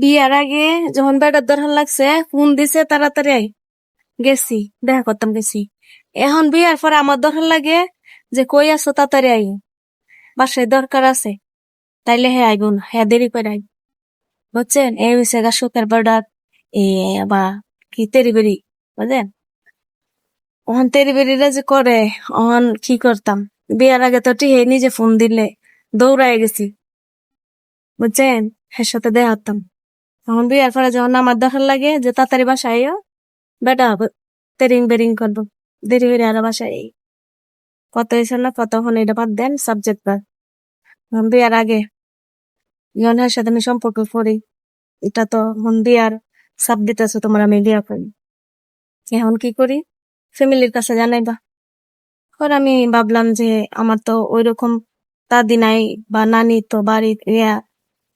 বিয়ার আগে যখন বেটার দরকার লাগছে, ফোন দিছে, তাড়াতাড়ি আই গেছি, দেখা করতাম গেছি। এখন বিয়ার পরে আমার দরকার লাগে যে, কই আছো, তাড়াতাড়ি আই বাসায় দরকার আছে। তাইলে হে আইব না, হে দেরি করে আইব। বুঝছেন? এই হয়েছে গা সুখের বেড়ার এ বা কি তেরি বেরি বুঝলেন ওহন তেরি বেরিরা যে করে ওহন কি করতাম? বিয়ার আগে তো টিহে নিজে ফোন দিলে দৌড়ায় গেছি। বুঝছেন? হের সাথে দেখা হতাম তখন বিয়ার পরে যখন আমার দরকার লাগে যে তাড়াতাড়ি বাসায় বেটা তেরিং বেরিং করব। দেরি হয়ে আর বাসায়। কত হয়েছে না, কতক্ষণ এটা বাদ দেন সাবজেক্ট বাদ। তখন বিয়ার আগে এর সাথে আমি সম্পর্ক করি। এটা তো এখন বিয়ার সাব দিতেছে তোমার আমি বিয়া করি। এখন কি করি? ফ্যামিলির কাছে জানাইবা। পরে আমি ভাবলাম যে আমার তো ওইরকম দাদি নাই বা নানি তো বাড়ি ইয়া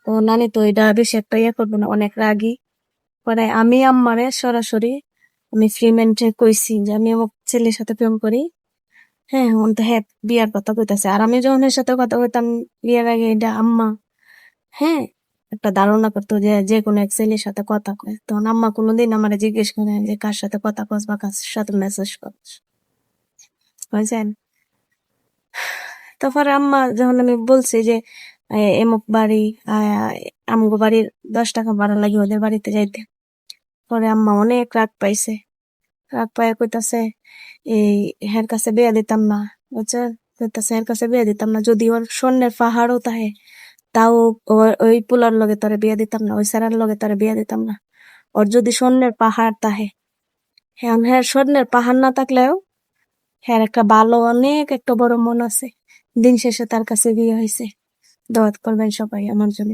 তো নানি তো এটা বেশি একটা ইয়ে করব না, অনেক রাগি। পরে আমি আম্মারে সরাসরি আমি ফ্রিমেন্টে কইছি যে আমি আমার ছেলের সাথে প্রেম করি। হ্যাঁ এখন তো হ্যাঁ বিয়ার কথা কইতাছে। আর আমি যখন এর সাথে কথা কইতাম, বিয়ার আগে এটা আম্মা হ্যাঁ একটা ধারণা করতো যে যে কোনো এক ছেলের সাথে কথা কয়। তখন আম্মা কোনোদিন আমার জিজ্ঞেস করে যে কার সাথে কথা কস বা কার সাথে মেসেজ করস বুঝছেন? তারপরে আম্মা যখন আমি বলছি যে এমুক বাড়ি আমগো বাড়ির দশ টাকা ভাড়া লাগে ওদের বাড়িতে যাইতে। পরে আম্মা অনেক রাগ পাইছে। রাগ পাইয়া কইতাছে, এই, হের কাছে বিয়া দিতাম না। বুঝছ? কইতাছে, হের কাছে বিয়া দিতাম না, যদি ওর স্বর্ণের পাহাড়ও তাহে, তাও ওই পুলার লগে তোরে বিয়া দিতাম না, ওই সারার লগে তোরে বিয়া দিতাম না। ওর যদি স্বর্ণের পাহাড় তাহে হ্যাঁ হ্যাঁ স্বর্ণের পাহাড় না থাকলেও হ্যাঁ একটা ভালো, অনেক একটা বড় মন আছে। দিন শেষে তার কাছে বিয়ে হয়েছে দাওয়াত করবেন সবাই আমার জন্য।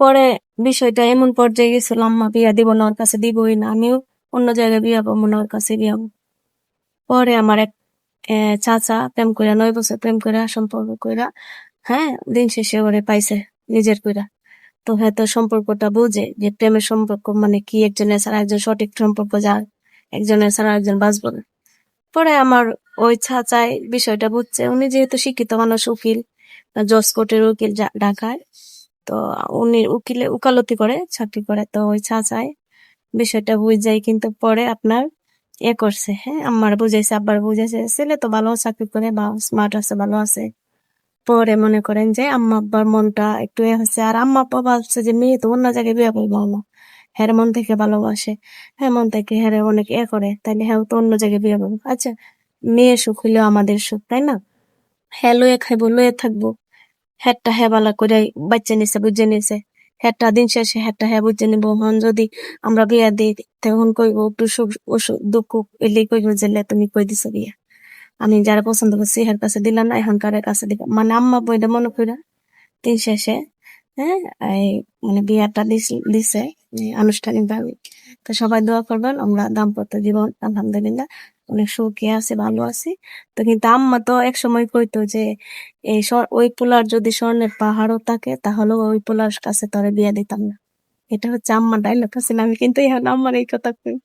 পরে বিষয়টা এমন পর্যায়ে গেছিল, আম্মা, বিয়া দিব না, ওর কাছে দিবই না, আমিও অন্য জায়গায় বিয়া পাবো না, ওর কাছে বিয়া পরে আমার এক চাচা প্রেম করে নয় বছর প্রেম করে সম্পর্ক কইরা হ্যাঁ দিন শেষে ওরে পাইছে নিজের কইরা। তো হয়তো সম্পর্কটা বুঝে যে প্রেমের সম্পর্ক মানে কি একজনের ছাড়া একজন সঠিক সম্পর্ক যা একজনের ছাড়া একজন বাঁচবো না। পরে আমার ওই চাচাই বিষয়টা বুঝছে, উনি যেহেতু শিক্ষিত মানুষ, উকিল জজ উকিল ঢাকায় তো উনি উকিলে, উকালতি করে, চাকরি করে। তো ওই চাচাই বিষয়টা বুঝাই কিন্তু পরে আপনার এ করছে হ্যাঁ? আমার বুঝাইছে, আব্বার বুঝাইছে, ছেলে তো ভালো, চাকরি করে বা স্মার্ট আছে, ভালো আছে। পরে মনে করেন যে আম্মা, আব্বার মনটা একটু এ হচ্ছে। আর আম্মা, আব্বা ভাবছে যে মেয়ে তো অন্য জায়গায় বিয়ে করব না হ্যার মন থেকে ভালোবাসে। হ্যাঁ মন থেকে হ্যাঁ অনেক এ করে। তাইলে হ্যাঁ তো অন্য জায়গায় বিয়ে করব। আচ্ছা মেয়ে সুখ হইলেও আমাদের সুখ, তাই না? হ্যাঁ লয়ে খাইবো, লয়ে থাকব। হ্যাটটা হ্যাঁ বালা করে বাচ্চা নিছে, বুঝে নিছে। হ্যাটটা দিন শেষে হ্যাটটা হ্যাঁ বুঝে নিবো। হন যদি আমরা বিয়া দিই, তখন কইবো একটু সুখ, অসুখ, দুঃখ এলে কইবো যে তুমি কই দিছো বিয়া আমি যারা পছন্দ করছি এর কাছে দিলাম না এখন কারের কাছে দিলাম। মানে আম্মা বইটা মনে কইরা দিন শেষে হ্যাঁ এই মানে বিয়াটা দিছে আনুষ্ঠানিক ভাবে তো সবাই দোয়া করবেন, আমরা দাম্পত্য জীবন, আলহামদুলিল্লাহ। অনেক সুখে আছে, ভালো আছে। তো কিন্তু আম্মা তো এক সময় কইতো যে, এই ওই পোলার যদি স্বর্ণের পাহাড়ও থাকে তাহলে ওই পোলার কাছে তোরে বিয়া দিতাম না। এটা হচ্ছে আম্মা ডাইলগ আছে আমি কিন্তু এখন আম্মার এই কথা কই।